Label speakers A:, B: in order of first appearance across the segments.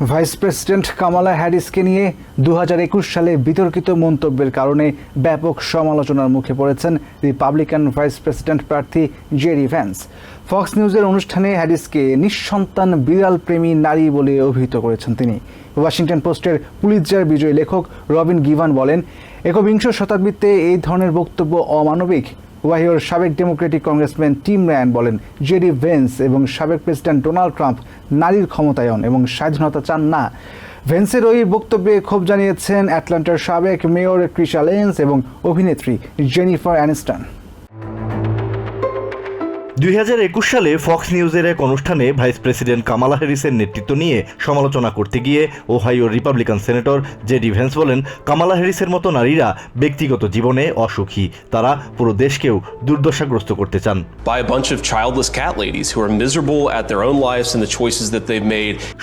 A: Vice president Kamala হ্যারিসকে নিয়ে দু হাজার একুশ সালে বিতর্কিত মন্তব্যের কারণে ব্যাপক সমালোচনার মুখে পড়েছেন রিপাবলিকান ভাইস প্রেসিডেন্ট প্রার্থী জেরি ভ্যান্স। ফক্স নিউজের অনুষ্ঠানে হ্যারিসকে নিঃসন্তান বিড়াল প্রেমী নারী বলে অভিহিত করেছেন তিনি। ওয়াশিংটন পোস্টের পুলিৎজার বিজয়ী লেখক রবিন গিভান বলেন, একবিংশ শতাব্দীতে এই ধরনের বক্তব্য অমানবিক। ওয়াহিওর সাবেক ডেমোক্রেটিক কংগ্রেসম্যান টিম রায়ান বলেন জেডি ভেন্স এবং সাবেক প্রেসিডেন্ট ডোনাল্ড ট্রাম্প নারীর ক্ষমতায়ন এবং স্বাধীনতা চান না। ভেন্সের ওই বক্তব্যে ক্ষোভ জানিয়েছেন অ্যাটলান্টার সাবেক মেয়র ক্রিশা লেন্স এবং অভিনেত্রী জেনিফার অ্যানিস্টন।
B: দুই হাজার একুশ সালে ফক্স নিউজের এক অনুষ্ঠানে ভাইস প্রেসিডেন্ট কামালা হ্যারিসের নেতৃত্ব নিয়ে সমালোচনা করতে গিয়ে Ohio Republican senator JD Vance বলেন কামালা হ্যারিসের মতো নারীরা ব্যক্তিগত জীবনে অসুখী। তারা পুরো দেশকেও দুর্দশাগ্রস্ত করতে চান.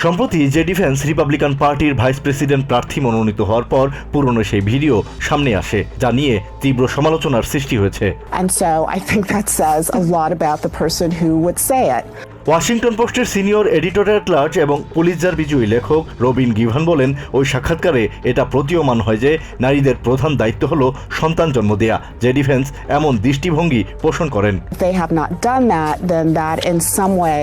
B: সম্প্রতি জেডি ভ্যান্স রিপাবলিকান পার্টির ভাইস প্রেসিডেন্ট প্রার্থী মনোনীত হওয়ার পর পুরনো সেই ভিডিও সামনে আসে যা নিয়ে তীব্র সমালোচনার সৃষ্টি হয়েছে।
C: And so I think that says a lot about the person who would say it.
B: Washington পোস্টের সিনিয়র এডিটোরিয়াল ক্লার্ক এবং পুলিৎজার বিজয়ী লেখক রবিন গিভান বলেন ওই সাক্ষাৎকারে এটা প্রতীয়মান হয় যে নারীদের প্রধান দায়িত্ব হলো সন্তান জন্ম দেয়া যে ডিফেন্স এমন দৃষ্টিভঙ্গি পোষণ করেন
C: If they have not done that, then that in some way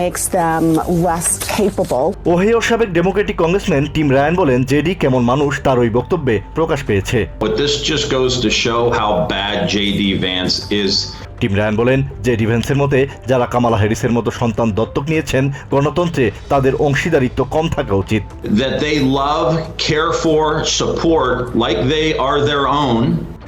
C: makes them less capable.
B: ওহেওর সাবেক ডেমোক্রেটিক কংগ্রেসম্যান টিম রায়ান বলেন জেডি কেমন মানুষ তার ওই বক্তব্যে প্রকাশ পেয়েছে
D: But this just goes to show how bad J.D. Vance is.
B: Tim Ryan বলেন যে ডিফেন্সের মতে যারা কামালা হ্যারিসের মতো সন্তান দত্তক নিয়েছেন গণতন্ত্রে তাদের অংশীদারিত্ব কম থাকা উচিত
D: That they love, care for, support like they are their own.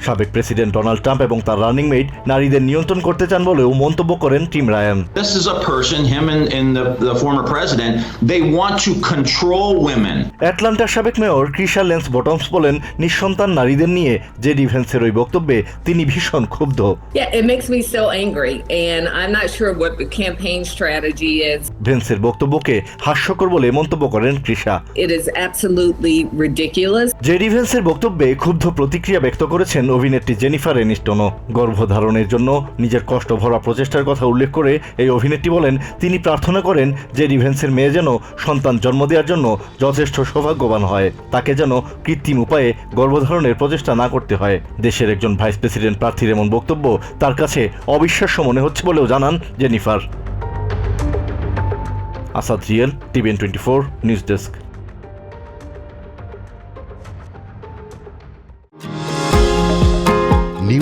B: সাবেক প্রেসিডেন্ট ডোনাল্ড ট্রাম্প এবং তার রানিং মেট নারীদের নিয়ন্ত্রণ করতে চান বলেও মন্তব্য করেন Tim Ryan
D: This is a person, him and, and the, the former president, they want to control women.
B: অ্যাটলান্টার সাবেক মেয়র ক্রিশা লেন্স বটমস বলেন নিঃসন্তান নারীদের নিয়ে যে ডিভেন্সের ওই বক্তব্যে তিনি ভীষণ ক্ষুব্ধ
E: Yeah, it makes me so angry, and I'm not sure what the campaign strategy is.
B: ভেন্সের বক্তব্যকে হাস্যকর বলে মন্তব্য করেন Keisha
E: It is absolutely ridiculous.
B: JD ভেন্সের বক্তব্যে ক্ষুব্ধ প্রতিক্রিয়া ব্যক্ত করেছেন অভিনেত্রী জেনিফার এনিস্টনও গর্ভধারণের জন্য নিজের কষ্ট ভরা প্রচেষ্টার কথা উল্লেখ করে এই অভিনেত্রী বলেন, তিনি প্রার্থনা করেন যে ভেন্সের মেয়ে যেন সন্তান জন্ম দেওয়ার জন্য যথেষ্ট সৌভাগ্যবান হয়, তাকে যেন কৃত্রিম উপায়ে গর্ভধারণের প্রচেষ্টা না করতে হয়। দেশের একজন ভাইস প্রেসিডেন্ট প্রার্থীর এমন বক্তব্য তার কাছে অবিশ্বাস্য মনে হচ্ছে বলেও জানান Jennifer. Asad real, TVN twenty four, news desk.